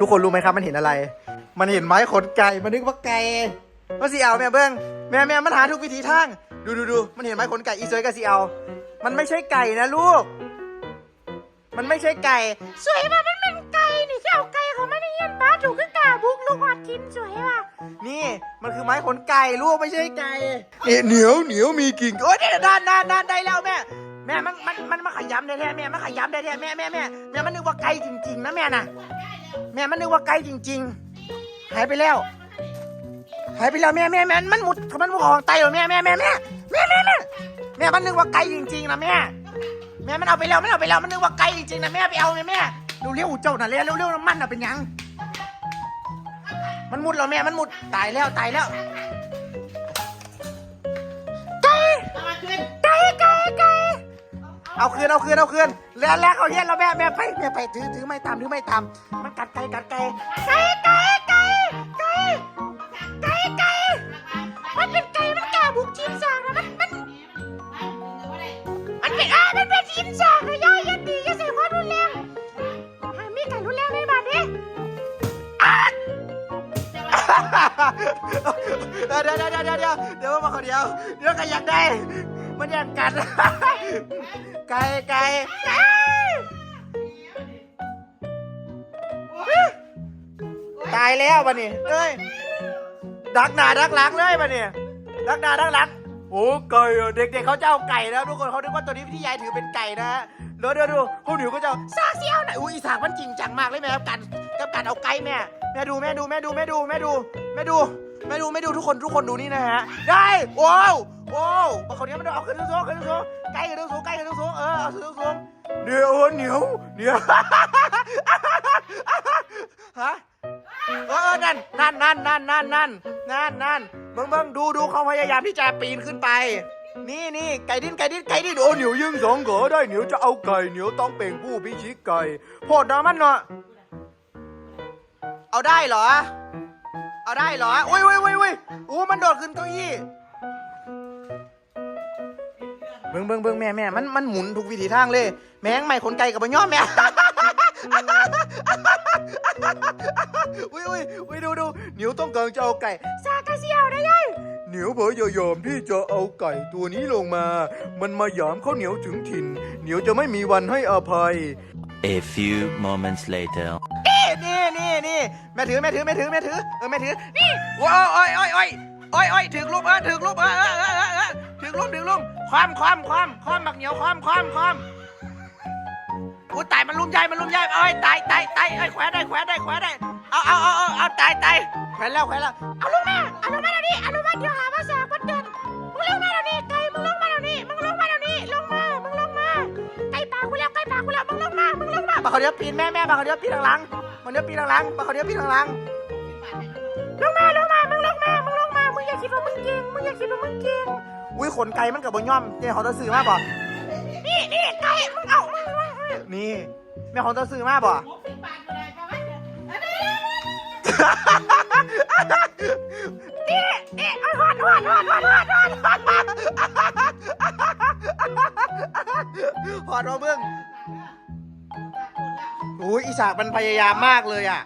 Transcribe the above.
ทุกคนรู้ไหมครับมันเห็นอะไร มันเห็นไม้ขนไก่ มันนึกว่าไก่ว่าสีเอาแม่เบิ้งแม่แม่มันหาทุกวิถีทาง ดูดูดูมันเห็นไม้ขนไก่อีสวยกับสีเอา มันไม่ใช่ไก่นะลูก มันไม่ใช่ไก่ สวยว่ะมันเป็นไก่นี่ที่เอาไก่เขามาในเฮียนป้าถูกขึ้นกาบุกลูกหอดทินสวยว่ะนี่มันคือไม้ขนไก่ลูกไม่ใช่ไก่นี่เหนียวเหนียวมีกิ่งโอ้ยเดี๋ยวด้านด้านด้านได้แล้วแม่แม่มันมันมันมาขยำได้แท้แม่มันขยำได้แท้แม่แม่แม่แม่มันนึกว่าไก่จริงๆนะแม่น่ะ แม่มันนึกว่าไก่จริง ๆ หายไปแล้ว หายไปแล้วแม่แม่แม่มันมุดมันมุดของไตเหรอแม่แม่แม่แม่แม่แม่แม่แม่มันนึกว่าไก่จริงๆนะแม่แม่มันเอาไปแล้วมันเอาไปแล้วมันนึกว่าไก่จริงๆนะแม่ไปเอาแม่แม่เร็วๆเจ้าน่ะเร็วเร็วมันน่ะเป็นยัง มันมุดแล้วแม่มันมุดตายแล้วตายแล้วไก่ไก่ไก่ไก่ เอาคืนเอาคืนเอาคืนแล้วแล้วเขาเย็นแล้วแม่แม่ไปแม่ไปถือถือไม่ตามถือไม่ตามมันกัดไก่กัดไก่ไก่ไก่ไก่ไก่ไก่ไก่มันเป็นไก่มันกาบุกทินสางนะมันมันมันเป็นอ่ามันเป็นทินสางนะย่อยยันดีย่าใส่ความรุนแรงมีไก่รุนแรงในบ้านนี้เดี๋ยวเดี๋ยวเดี๋ยวเดี๋ยวเดี๋ยวเดี๋ยวมาขอเดียวเดี๋ยวใครอยากได้มันอยากกัด ไก่ไก่ไก่ตายแล้วบัดนี่เอ้ยดักหนาดักหลังเลยบัดนี่ดักหนาดักหลังโอ้ไก่เด็กๆเขาจะเอาไก่นะทุกคนเขาคิดว่าตัวนี้พี่ยายถือเป็นไก่นะแล้วเดี๋ยวดูเขาหนิก็จะซาเซียวหน่อยอุ้ยอีสากมันจริงจังมากเลยแม่กับการกับการเอาไก่แม่แม่ดูแม่ดูแม่ดูแม่ดูแม่ดูแม่ดูแม่ดูแม่ดูทุกคนทุกคนดูนี่นะฮะ ได้ โอ้โอ้บางคนนี้มันเอาขึ้นโซ่ขึ้นโซ่ไก่ขึ้นโซ่ไก่ขึ้น งเหนียวเหนียวเหนียวฮะเออนั่นนั่นนั่นนั่นนั่นนั่นนั่นนั่นเบิ่งเบิ่งดูดูเขาพยายามที่จะปีนขึ้นไป นี่นี่ไก่ดิ้นไก่ดิ้นไก่ดิ้นโอ้เหนียวยิงสองเกอได้เหนียวจะเอาไก่เหนียวต้องเป่งผู้พิชิตไก่โพดนะมันเนาะเอาได้เหรอ เอาได้เหรออุ้ยอุ้ยอุ้ยอุ้ยอู้มันโดดขึ้นเก้าอี้ เบิ่งเบิ่งเบิ่งแม่แม่มันมันหมุนทุกวิถีทางเลย แม่งไม่ขนไก่กับมันย่อมแม่อุ้ยอุ้ยอุ้ยดูดูเหนียวต้องการจะเอาไก่ซากระเซียวนะย่อยเหนียวเผยอย่ายอมที่จะเอาไก่ตัวนี้ลงมา มันมาหยามข้าวเหนียวถึงถิ่น เหนียวจะไม่มีวันให้อภัย A few moments later. นี่นี่นี่นี่แม่ถือแม่ถือแม่ถือแม่ถือเออแม่ถือ นี่ว้าวอ้อยอ้อยอ้อยอ้อยอ้อยถึงลูกเออถึงลูกเออเออเออเออเออถึ งลูกถึงลูกความความความความบักเหนียวความความความอุ้ตายมันลุ่มยายมันลุ่มยายเอ้ยตายตายตายเอ้ยแขวนได้แขวนได้แขวนได้เอาเอาเอาเอาเอาตายตายแขวนแล้วแขวนแล้วเอาลงมาเอาลงมาเดี๋ยวนี้เอาลงมาเดี๋ยวหาว่าสากมันเดินมึงลงมาเดี๋ยวนี้ไก่มึงลงมาเดี๋ยวนี้มึงลงมาเดี๋ยวนี้ลงมามึงลงมาไก่ปากกูแล้วไก่ปากกูแล้วมึงลงมามึงลงมาปลาเขาเดี๋ยวปีนแม่แม่ปลาเขาเดี๋ยวปีนทางหลังมันเดียวปีนทางหลังปลาเขาเดี๋ยวปีนทางหลังลงมาล อุ้ยขนไก่มันกับบนย่อมเนี่ยเขาจะซื้อมาบ่นี่นี่ไก่มึงเอามึงมึงมึงนี่แม่ของจะซื้อมาบ่นี่นี่เอาหอดหอดหอดหอดหอดหอดหอดหอดพอดมาเบิ้งอุ้ยอีสากมันพยายามมากเลยอะ